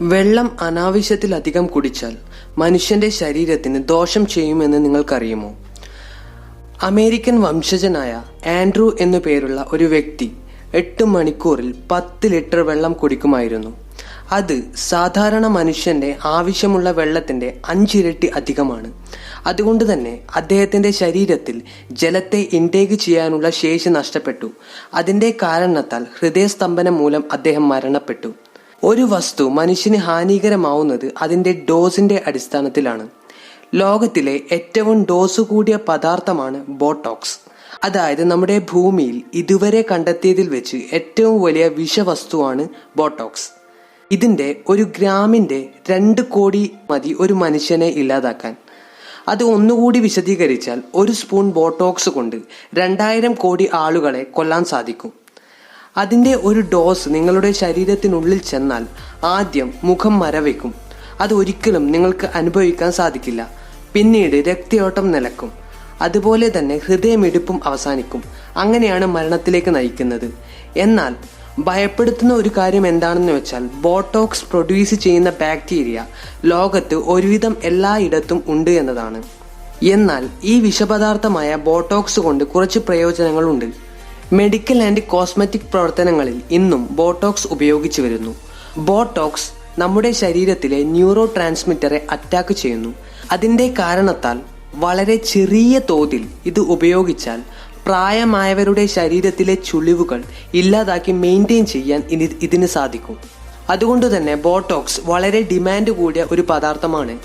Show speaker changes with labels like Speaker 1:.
Speaker 1: വെള്ളം അനാവശ്യത്തിലധികം കുടിച്ചാൽ മനുഷ്യന്റെ ശരീരത്തിന് ദോഷം ചെയ്യുമെന്ന് നിങ്ങൾക്കറിയുമോ? അമേരിക്കൻ വംശജനായ ആൻഡ്രൂ എന്നു പേരുള്ള ഒരു വ്യക്തി എട്ട് മണിക്കൂറിൽ പത്ത് ലിറ്റർ വെള്ളം കുടിക്കുമായിരുന്നു. അത് സാധാരണ മനുഷ്യന്റെ ആവശ്യമുള്ള വെള്ളത്തിന്റെ അഞ്ചിരട്ടി അധികമാണ്. അതുകൊണ്ട് തന്നെ അദ്ദേഹത്തിന്റെ ശരീരത്തിൽ ജലത്തെ ഇൻടേക്ക് ചെയ്യാനുള്ള ശേഷി നഷ്ടപ്പെട്ടു. അതിന്റെ കാരണത്താൽ ഹൃദയസ്തംഭനം മൂലം അദ്ദേഹം മരണപ്പെട്ടു. ഒരു വസ്തു മനുഷ്യന് ഹാനികരമാവുന്നത് അതിന്റെ ഡോസിന്റെ അടിസ്ഥാനത്തിലാണ്. ലോകത്തിലെ ഏറ്റവും ഡോസ് കൂടിയ പദാർത്ഥമാണ് ബോട്ടോക്സ്. അതായത് നമ്മുടെ ഭൂമിയിൽ ഇതുവരെ കണ്ടെത്തിയതിൽ വെച്ച് ഏറ്റവും വലിയ വിഷവസ്തുവാണ് ബോട്ടോക്സ്. ഇതിന്റെ ഒരു ഗ്രാമിന്റെ രണ്ട് കോടി മതി ഒരു മനുഷ്യനെ ഇല്ലാതാക്കാൻ. അത് ഒന്നുകൂടി വിശദീകരിച്ചാൽ ഒരു സ്പൂൺ ബോട്ടോക്സ് കൊണ്ട് രണ്ടായിരം കോടി ആളുകളെ കൊല്ലാൻ സാധിക്കും. അതിന്റെ ഒരു ഡോസ് നിങ്ങളുടെ ശരീരത്തിനുള്ളിൽ ചെന്നാൽ ആദ്യം മുഖം മരവിക്കും. അത് ഒരിക്കലും നിങ്ങൾക്ക് അനുഭവിക്കാൻ സാധിക്കില്ല. പിന്നീട് രക്തയോട്ടം നിലക്കും. അതുപോലെ തന്നെ ഹൃദയമിടിപ്പും അവസാനിക്കും. അങ്ങനെയാണ് മരണത്തിലേക്ക് നയിക്കുന്നത്. എന്നാൽ ഭയപ്പെടുത്തുന്ന ഒരു കാര്യം എന്താണെന്ന് വെച്ചാൽ ബോട്ടോക്സ് പ്രൊഡ്യൂസ് ചെയ്യുന്ന ബാക്ടീരിയ ലോകത്ത് ഒരുവിധം എല്ലായിടത്തും ഉണ്ട് എന്നതാണ്. എന്നാൽ ഈ വിഷപദാർത്ഥമായ ബോട്ടോക്സ് കൊണ്ട് കുറച്ച് പ്രയോജനങ്ങളുണ്ട്. മെഡിക്കൽ ആൻഡ് കോസ്മെറ്റിക് പ്രവർത്തനങ്ങളിൽ ഇന്നും ബോട്ടോക്സ് ഉപയോഗിച്ചു വരുന്നു. ബോട്ടോക്സ് നമ്മുടെ ശരീരത്തിലെ ന്യൂറോ ട്രാൻസ്മിറ്ററെ അറ്റാക്ക് ചെയ്യുന്നു. അതിന്റെ കാരണത്താൽ വളരെ ചെറിയ തോതിൽ ഇത് ഉപയോഗിച്ചാൽ പ്രായമായവരുടെ ശരീരത്തിലെ ചുളിവുകൾ ഇല്ലാതാക്കി മെയിന്റെയിൻ ചെയ്യാൻ ഇനി ഇതിന് സാധിക്കും. അതുകൊണ്ട് തന്നെ ബോട്ടോക്സ് വളരെ ഡിമാൻഡ് കൂടിയ ഒരു പദാർത്ഥമാണ്.